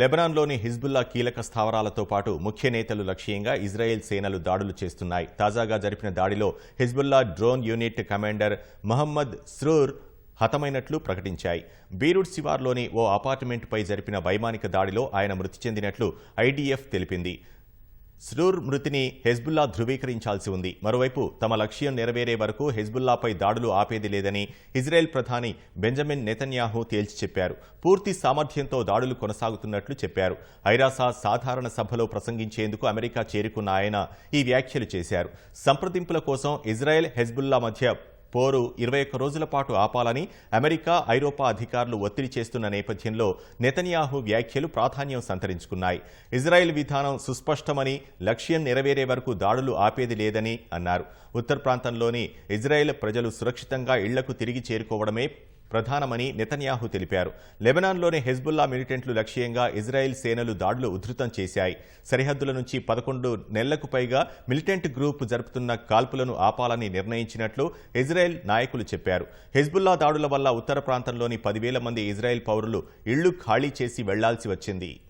లెబనాన్లోని Hezbollah కీలక స్థావరాలతో పాటు ముఖ్య నేతలు లక్ష్యంగా ఇజ్రాయెల్ సేనలు దాడులు చేస్తున్నాయి. తాజాగా జరిపిన దాడిలో Hezbollah drone unit commander Mohammed Srour హతమైనట్లు ప్రకటించాయి. బీరుడ్ శివార్లోని ఓ అపార్ట్మెంట్పై జరిపిన వైమానిక దాడిలో ఆయన మృతి చెందినట్లు ఐడీఎఫ్ తెలిపింది. స్రూర్ మృతిని హెజ్బుల్లా ధృవీకరించాల్సి ఉంది. మరోవైపు తమ లక్ష్యం నెరవేరే వరకు హెజ్బుల్లాపై దాడులు ఆపేది లేదని ఇజ్రాయెల్ ప్రధాని బెంజమిన్ నెతన్యాహు తేల్చి చెప్పారు. పూర్తి సామర్థ్యంతో దాడులు కొనసాగుతున్నట్లు చెప్పారు. ఐరాసా సాధారణ సభలో ప్రసంగించేందుకు అమెరికా చేరుకున్న ఆయన ఈ వ్యాఖ్యలు చేశారు. సంప్రదింపుల కోసం ఇజ్రాయెల్ హెజ్బుల్లా మధ్య పోరు ఇరవై ఒక్క రోజుల పాటు ఆపాలని అమెరికా ఐరోపా అధికారులు ఒత్తిడి చేస్తున్న నేపథ్యంలో నెతన్యాహు వ్యాఖ్యలు ప్రాధాన్యం సంతరించుకున్నాయి. ఇజ్రాయెల్ విధానం సుస్పష్టమని లక్ష్యం నెరవేరే వరకు దాడులు ఆపేది లేదని అన్నారు. ఉత్తర ప్రాంతంలోని ఇజ్రాయెల్ ప్రజలు సురక్షితంగా ఇళ్ళకు తిరిగి చేరుకోవడమే ప్రధానమని నెతన్యాహు తెలిపారు. లెబనాన్లోని హెజ్బుల్లా మిలిటెంట్లు లక్ష్యంగా ఇజ్రాయెల్ సేనలు దాడులు ఉధృతం చేశాయి. సరిహద్దుల నుంచి పదకొండు నెలలకు పైగా మిలిటెంట్ గ్రూప్ జరుపుతున్న కాల్పులను ఆపాలని నిర్ణయించినట్లు ఇజ్రాయెల్ నాయకులు చెప్పారు. హెజ్బుల్లా దాడుల వల్ల ఉత్తర ప్రాంతంలోని పదివేల మంది ఇజ్రాయెల్ పౌరులు ఇళ్ళు ఖాళీ చేసి వెళ్ళాల్సి వచ్చింది.